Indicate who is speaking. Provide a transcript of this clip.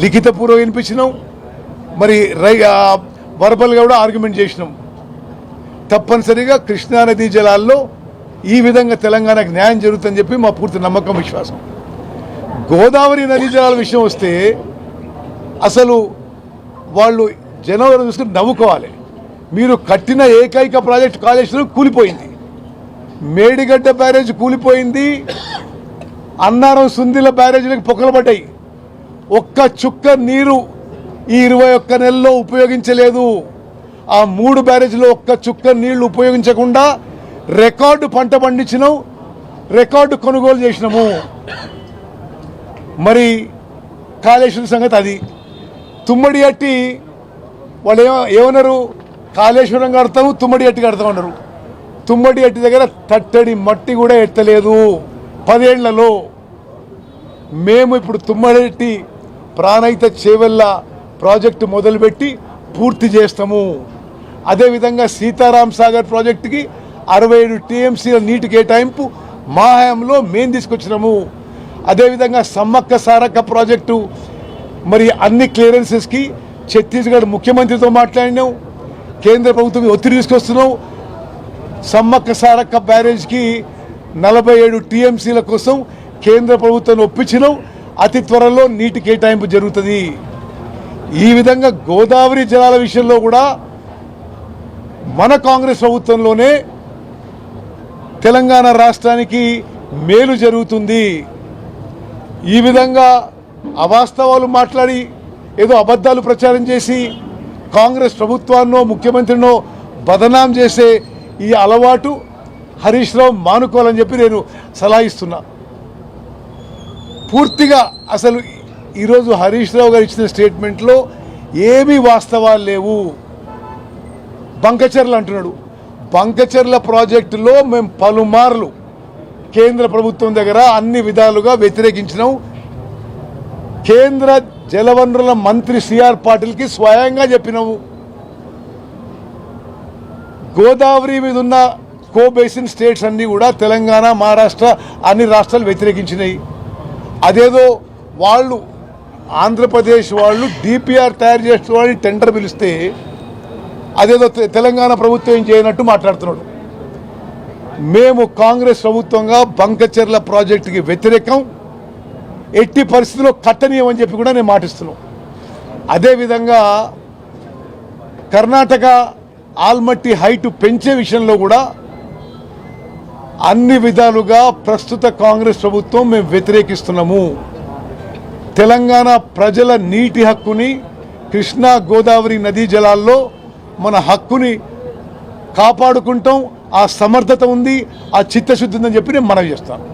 Speaker 1: లిఖితపూర్వం వినిపించినాం. మరి రై వర్బల్గా కూడా ఆర్గ్యుమెంట్ చేసినాం. తప్పనిసరిగా కృష్ణానదీ జలాల్లో ఈ విధంగా తెలంగాణకు న్యాయం జరుగుతుందని చెప్పి మా పూర్తి నమ్మకం విశ్వాసం. గోదావరి నదీ జలాల విషయం వస్తే అసలు వాళ్ళు జనవరి చూసుకుని నవ్వుకోవాలి. మీరు కట్టిన ఏకైక ప్రాజెక్ట్ కాళేశ్వరం కూలిపోయింది. మేడిగడ్డ బ్యారేజ్ కూలిపోయింది. అన్నారం సుందిల బ్యారేజీలకు పొక్కలు పడ్డాయి. ఒక్క చుక్క నీరు ఈ ఇరవై ఒక్క నెలలో ఉపయోగించలేదు. ఆ మూడు బ్యారేజ్లో ఒక్క చుక్క నీళ్ళు ఉపయోగించకుండా రికార్డు పంట పండించినాం రికార్డు కొనుగోలు చేసినాము. మరి కాళేశ్వరం సంగతి అది. తుమ్మడి అట్టి వాళ్ళు ఏమన్నారు? కాళేశ్వరం కడతాము తుమ్మడి అట్టి కడతామన్నారు తుమ్మడి అట్టి దగ్గర తట్టడి మట్టి కూడా ఎత్తలేదు. పదేళ్ళలో మేము ఇప్పుడు తుమ్మడెట్టి ప్రాణహిత చేవెళ్ళ ప్రాజెక్టు మొదలుపెట్టి పూర్తి చేస్తాము. అదేవిధంగా సీతారాం సాగర్ ప్రాజెక్టుకి అరవై ఏడు టీఎంసీల నీటి కేటాయింపు మా హయాంలో మేము తీసుకొచ్చినాము. అదేవిధంగా సమ్మక్క సారక్క ప్రాజెక్టు మరి అన్ని క్లియరెన్సెస్కి ఛత్తీస్గఢ్ ముఖ్యమంత్రితో మాట్లాడినాం. కేంద్ర ప్రభుత్వం ఒత్తిడి తీసుకొస్తున్నాం. సమ్మక్క సారక్క బ్యారేజ్కి నలభై ఏడు టీఎంసీల కోసం కేంద్ర ప్రభుత్వాన్ని ఒప్పించినాం. అతి త్వరలో నీటి కేటాయింపు జరుగుతుంది. ఈ విధంగా గోదావరి జలాల విషయంలో కూడా మన కాంగ్రెస్ ప్రభుత్వంలోనే తెలంగాణ రాష్ట్రానికి మేలు జరుగుతుంది. ఈ విధంగా అవాస్తవాలు మాట్లాడి ఏదో అబద్ధాలు ప్రచారం చేసి కాంగ్రెస్ ప్రభుత్వాన్నో ముఖ్యమంత్రినో బదనాం చేసే ఈ అలవాటు హరీష్ రావు మానుకోవాలని చెప్పి నేను సలహా ఇస్తున్నా. పూర్తిగా అసలు ఈరోజు హరీష్ రావు గారు ఇచ్చిన స్టేట్మెంట్లో ఏమీ వాస్తవాలు లేవు. బంకచర్ల అంటున్నాడు. బంకచర్ల ప్రాజెక్టులో మేము పలుమార్లు కేంద్ర ప్రభుత్వం దగ్గర అన్ని విధాలుగా వ్యతిరేకించినాం. కేంద్ర జలవనరుల మంత్రి సిఆర్ పాటిల్కి స్వయంగా చెప్పినాము. గోదావరి మీద ఉన్న కోబేసిన్ స్టేట్స్ అన్నీ కూడా తెలంగాణ మహారాష్ట్ర అన్ని రాష్ట్రాలు వ్యతిరేకించినాయి. అదేదో వాళ్ళు ఆంధ్రప్రదేశ్ వాళ్ళు డిపిఆర్ తయారు చేసిన వాళ్ళని టెండర్ పిలిస్తే అదేదో తె- తెలంగాణ ప్రభుత్వం ఏం చేయనట్టు మాట్లాడుతున్నాడు. మేము కాంగ్రెస్ ప్రభుత్వంగా బంకచెర్ల ప్రాజెక్టుకి వ్యతిరేకం ఎట్టి పరిస్థితుల్లో కట్టనీయమని చెప్పి కూడా నేను మాటిస్తున్నాను అదేవిధంగా కర్ణాటక ఆల్మట్టి హైటు పెంచే విషయంలో కూడా అన్ని విధాలుగా ప్రస్తుత కాంగ్రెస్ ప్రభుత్వం మేము వ్యతిరేకిస్తున్నాము. తెలంగాణ ప్రజల నీటి హక్కుని కృష్ణా గోదావరి నదీ జలాల్లో మన హక్కుని కాపాడుకుంటాం. ఆ సమర్థత ఉంది ఆ చిత్తశుద్ధి ఉందని చెప్పి నేను మనవి చేస్తాను.